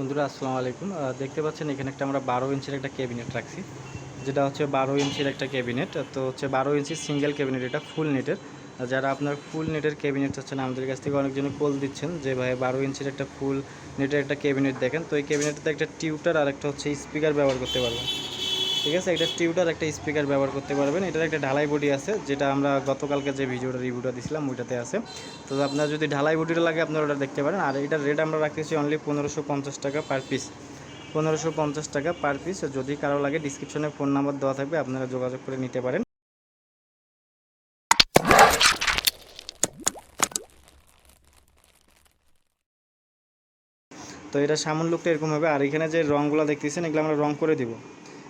বন্ধুরা, আসসালামু আলাইকুম। দেখতে পাচ্ছেন এখানে একটা আমরা বারো ইঞ্চির একটা ক্যাবিনেট রাখছি। যেটা হচ্ছে বারো ইঞ্চির একটা ক্যাবিনেট। তো হচ্ছে বারো ইঞ্চির সিঙ্গেল ক্যাবিনেট, এটা ফুল নেটের। যারা আপনার ফুল নেটের ক্যাবিনেট চাচ্ছেন আমাদের কাছ থেকে অনেকজন কল দিচ্ছেন যে, ভাই, বারো ইঞ্চির একটা ফুল নেটের একটা ক্যাবিনেট দেখেন। তো এই ক্যাবিনেটটাতে একটা টিউটার আর একটা হচ্ছে স্পিকার ব্যবহার করতে পারবেন। ঠিক আছে? একটা টিউটার, একটা স্পিকার ব্যবহার করতে পারবেন। এটার একটা ঢালাই বডি আছে, যেটা আমরা গতকালকে যে ভিডিওটা, রিভিউটা দিছিলাম, ওইটাতে আছে। তো আপনার যদি ঢালাই বডিটা লাগে, আপনারা ওটা দেখতে পারেন। আর এটার রেট আমরা রাখতেছি অনলি পনেরোশো টাকা পার পিস পনেরোশো টাকা পার পিস যদি কারও লাগে ডিসক্রিপশনে ফোন নাম্বার দেওয়া থাকবে, আপনারা যোগাযোগ করে নিতে পারেন। তো এটা সামন লুকটা এরকম হবে। আর এখানে যে রঙগুলো দেখতেছেন, এগুলো আমরা রং করে দিব।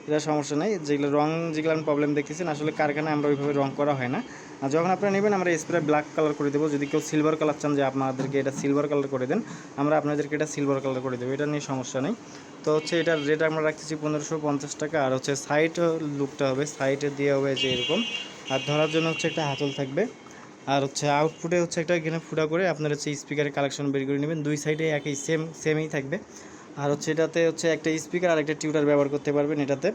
এটা সমস্যা নেই। যেগুলো রং যেগুলো আমি প্রবলেম দেখতেছেন আসলে কারখানায় আমরা ওইভাবে রং করা হয় না। আর যখন আপনারা নেবেন, আমরা স্প্রে ব্ল্যাক কালার করে দেবো। যদি কেউ সিলভার কালার চান, যে আপনাদেরকে এটা সিলভার কালার করে দেন, আমরা আপনাদেরকে এটা সিলভার কালার করে দেবো। এটা নিয়ে সমস্যা নেই। তো হচ্ছে এটার রেট আমরা রাখতেছি পনেরোশো পঞ্চাশ টাকা। আর হচ্ছে সাইড লুকটা হবে। সাইডে দিয়ে হবে যে এরকম। আর ধরার জন্য হচ্ছে একটা হাতল থাকবে। আর হচ্ছে আউটপুটে হচ্ছে একটা এখানে ফুটা করে আপনার হচ্ছে স্পিকারের কালেকশন বের করে নেবেন। দুই সাইডে একই সেম সেমই থাকবে। আর হচ্ছে এটাতে হচ্ছে একটা স্পিকার আর একটা টিউটার ব্যবহার করতে পারবেন এটাতে।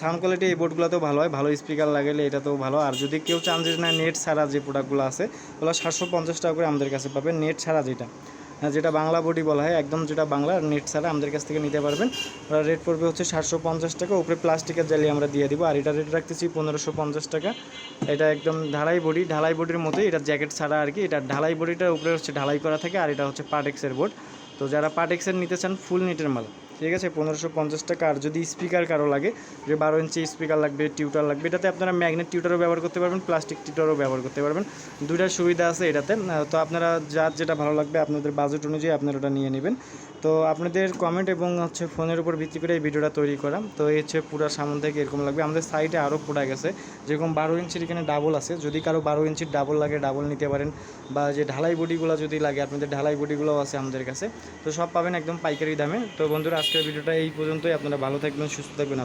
সাউন্ড কোয়ালিটি এই বোর্ডগুলোতেও ভালো হয়, ভালো স্পিকার লাগালে এটাতেও ভালো। আর যদি কেউ চান যে নেট ছাড়া যে প্রোডাক্টগুলো আছে, ওগুলো সাতশো পঞ্চাশ টাকা করে আমাদের কাছে পাবেন নেট ছাড়া যেটা। যেটা বাংলা বডি বলা হয়, একদম যেটা বাংলা নেট ছাড়া আমাদের কাছ থেকে নিতে পারবেন। ওরা রেট পড়বে হচ্ছে সাতশো পঞ্চাশ টাকা, উপরে প্লাস্টিকের জালি আমরা দিয়ে দিব। আর এটা রেট রাখতেছি পনেরোশো পঞ্চাশ টাকা। এটা একদম ঢালাই বডি, ঢালাই বডির মতোই, এটা জ্যাকেট ছাড়া আর কি। এটা ঢালাই বডিটার উপরে হচ্ছে ঢালাই করা থাকে, আর এটা হচ্ছে পাটেক্সের বোর্ড তো যারা পাটেক্সের নিতে চান ফুল নেটের মাল। ঠিক আছে, পনেরোশো পঞ্চাশ টাকা। আর যদি স্পিকার কারও লাগে, যে বারো ইঞ্চি স্পিকার লাগবে টিউটার লাগবে, এটাতে আপনারা ম্যাগনেট টিউটারও ব্যবহার করতে পারবেন প্লাস্টিক টিউটারও ব্যবহার করতে পারবেন। দুইটার সুবিধা আছে এটাতে। তো আপনারা যার যেটা ভালো লাগবে, আপনাদের বাজেট অনুযায়ী আপনারা ওটা নিয়ে নেবেন। তো আপনাদের কমেন্ট এবং হচ্ছে ফোনের উপর ভিত্তি করে এই ভিডিওটা তৈরি করা। তো এই হচ্ছে পুরো সামন থেকে এরকম লাগবে। আমাদের সাইডে আরও প্রোডাক্ট আছে যেরকম বারো ইঞ্চির এখানে ডাবল আছে। যদি কারও বারো ইঞ্চির ডাবল লাগে ডাবল নিতে পারেন। বা যে ঢালাই বডিগুলো যদি লাগে, আপনাদের ঢালাই বডিগুলোও আছে আমাদের কাছে। তো সব পাবেন একদম পাইকারি দামে। তো বন্ধুরা আজকের ভিডিওটা এই পর্যন্তই। আপনারা ভালো থাকবেন সুস্থ থাকবেন।